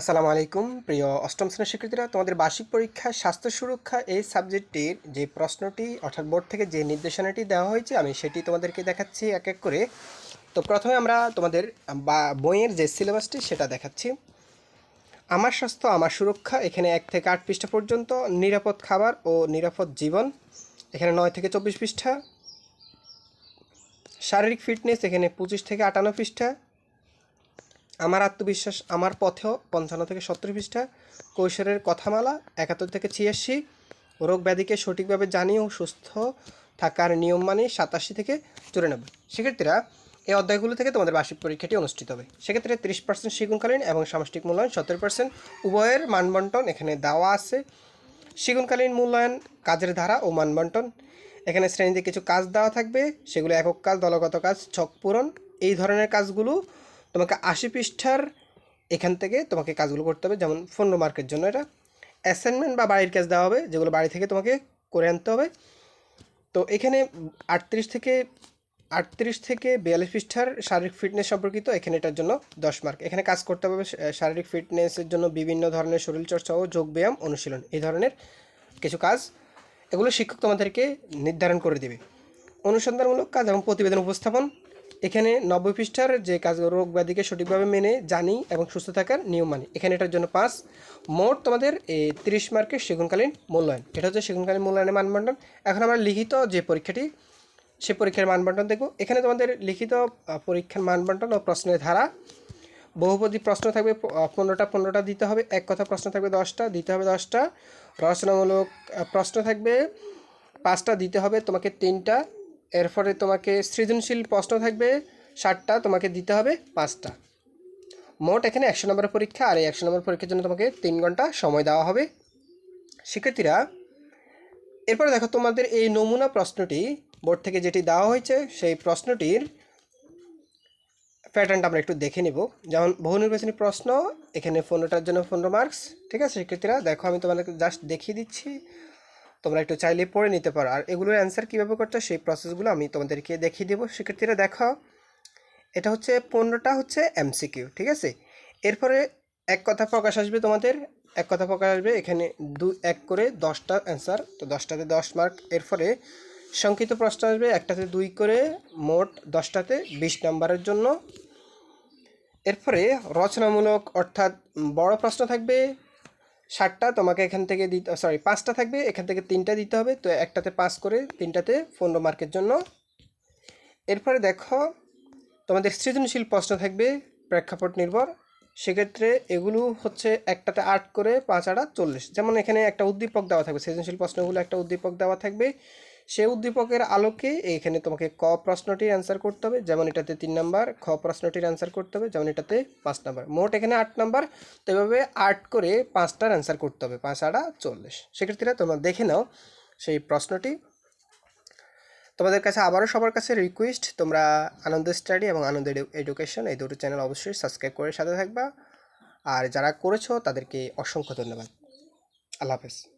আসসালামু আলাইকুম। প্রিয় অষ্টম শ্রেণির শিক্ষার্থীরা, তোমাদের বার্ষিক পরীক্ষা স্বাস্থ্য সুরক্ষা এই সাবজেক্টটির যে প্রশ্নটি, অর্থাৎ বোর্ড থেকে যে নির্দেশনাটি দেওয়া হয়েছে, আমি সেটি তোমাদেরকে দেখাচ্ছি এক এক করে। তো প্রথমে আমরা তোমাদের বইয়ের যে সিলেবাসটি, সেটা দেখাচ্ছি। আমার স্বাস্থ্য, আমার সুরক্ষা, এখানে এক থেকে আট পৃষ্ঠা পর্যন্ত। নিরাপদ খাবার ও নিরাপদ জীবন, এখানে নয় থেকে চব্বিশ পৃষ্ঠা। শারীরিক ফিটনেস, এখানে পঁচিশ থেকে আটান্ন পৃষ্ঠা। আমার আত্মবিশ্বাস আমার পথেও পঞ্চান্ন থেকে সত্তর পৃষ্ঠা, কৈশোরের কথামালা, একাত্তর থেকে ছিয়াশি, রোগ ব্যাধিকে সঠিকভাবে জানি ও সুস্থ থাকার নিয়ম মানে সাতাশি থেকে চুরানব্বই। শিক্ষার্থীরা, এই অধ্যায়গুলো থেকে তোমাদের বার্ষিক পরীক্ষাটি অনুষ্ঠিত হবে। সেক্ষেত্রে তিরিশ পার্সেন্ট শিগুনকালীন এবং সামষ্টিক মূল্যায়ন, সত্তর পার্সেন্ট উভয়ের মানবন্টন এখানে দেওয়া আছে। শিগুনকালীন মূল্যায়ন, কাজের ধারা ও মানবন্টন, এখানে শ্রেণীতে কিছু কাজ দেওয়া থাকবে, সেগুলো একক কাজ, দলগত কাজ, ছক পূরণ, এই ধরনের কাজগুলো তোমাকে আশি পৃষ্ঠার এখান থেকে তোমাকে কাজগুলো করতে হবে, যেমন পনেরো মার্কের জন্য এটা। অ্যাসাইনমেন্ট বা বাড়ির কাজ দেওয়া হবে, যেগুলো বাড়ি থেকে তোমাকে করে আনতে হবে। তো এখানে আটত্রিশ থেকে আটত্রিশ থেকে বিয়াল্লিশ পৃষ্ঠার শারীরিক ফিটনেস সম্পর্কিত এখানে এটার জন্য দশ মার্ক। এখানে কাজ করতে হবে শারীরিক ফিটনেসের জন্য বিভিন্ন ধরনের শরীরচর্চা ও যোগব্যায়াম অনুশীলন, এই ধরনের কিছু কাজ। এগুলো শিক্ষক তোমাদেরকে নির্ধারণ করে দেবে। অনুসন্ধানমূলক কাজ এবং প্রতিবেদন উপস্থাপন এখানে নব্বই পৃষ্ঠার যে কাজ রোগ ব্যাধিকে সঠিকভাবে মেনে, জানি এবং সুস্থ থাকার নিয়ম মানি। এখানে এটার জন্য পাঁচ, মোট তোমাদের এই তিরিশ মার্কের সেগুনকালীন মূল্যায়ন। এটা হচ্ছে সেগুনকালীন মূল্যায়নের মানবন্টন এখন আমরা লিখিত যে পরীক্ষাটি, সে পরীক্ষার মানবন্টন দেখব। এখানে তোমাদের লিখিত পরীক্ষার মানবন্টন ও প্রশ্নের ধারা। বহুপদী প্রশ্ন থাকবে পনেরোটা পনেরোটা দিতে হবে। এক কথা প্রশ্ন থাকবে দশটা, দিতে হবে দশটা। রচনামূলক প্রশ্ন থাকবে, পাঁচটা দিতে হবে তোমাকে তিনটা। এরপরে তোমাকে সৃজনশীল প্রশ্ন থাকবে ষাটটা তোমাকে দিতে হবে, পাঁচটা। মোট এখানে একশো নম্বরের পরীক্ষা, আর এই একশো নম্বর পরীক্ষার জন্য তোমাকে তিন ঘণ্টা সময় দেওয়া হবে। শিক্ষার্থীরা, এরপরে দেখো তোমাদের এই নমুনা প্রশ্নটি, বোর্ড থেকে যেটি দেওয়া হয়েছে, সেই প্রশ্নটির প্যাটার্নটা আমরা একটু দেখে নিব। যেমন, বহু নির্বাচনী প্রশ্ন, এখানে পনেরোটার জন্য পনেরো মার্কস ঠিক আছে শিক্ষার্থীরা? দেখো আমি তোমাদেরকে জাস্ট দেখিয়ে দিচ্ছি। তোমরা একটু চাইলে পড়ে নিতে পারো। আর এগুলোর অ্যান্সার কীভাবে করতে সেই প্রসেসগুলো আমি তোমাদেরকে দেখিয়ে দেবো। শিক্ষার্থীরা দেখাও এটা হচ্ছে পনেরোটা হচ্ছে এমসিকিউ ঠিক আছে? এরপরে এক কথা প্রকাশ আসবে তোমাদের, এক কথা প্রকাশ আসবে এখানে দু, এক করে দশটা অ্যান্সার তো দশটাতে দশ মার্ক এরপরে সংক্ষিপ্ত প্রশ্ন আসবে, একটাতে দুই করে, মোট দশটাতে বিশ নাম্বারের জন্য। এরপরে রচনামূলক অর্থাৎ বড় প্রশ্ন থাকবে ষাটটা তোমাকে এখান থেকে দিতে সরি পাঁচটা থাকবে, এখান থেকে তিনটা দিতে হবে, তো একটাতে পাস করে তিনটাতে পনেরো মার্কের জন্য। এরপরে দেখো, তোমাদের সৃজনশীল প্রশ্ন থাকবে, প্রেক্ষাপট নির্ভর। সেক্ষেত্রে এগুলো হচ্ছে একটাতে আট করে পাঁচ আড়া চল্লিশ। যেমন এখানে একটা উদ্দীপক দেওয়া থাকবে, সৃজনশীল প্রশ্নগুলো একটা উদ্দীপক দেওয়া থাকবে। সেই উদ্দীপকের আলোকে এখানে তোমাকে ক প্রশ্নটির অ্যান্সার করতে হবে, যেমন এটাতে তিন নাম্বার খ প্রশ্নটির অ্যান্সার করতে হবে, যেমন এটাতে পাঁচ নাম্বার মোট এখানে আট নাম্বার তো এভাবে আট করে পাঁচটার অ্যান্সার করতে হবে, পাঁচ আড়া চল্লিশ। সেক্ষেত্রে তোমরা দেখে নাও সেই প্রশ্নটি। তোমাদের কাছে আবারও সবার কাছে রিকোয়েস্ট তোমরা আনন্দ স্টাডি এবং আনন্দ এডুকেশন এই দুটো চ্যানেল অবশ্যই সাবস্ক্রাইব করে সাথে থাকবা। আর যারা করেছ তাদেরকে অসংখ্য ধন্যবাদ। আল্লাহ হাফেজ।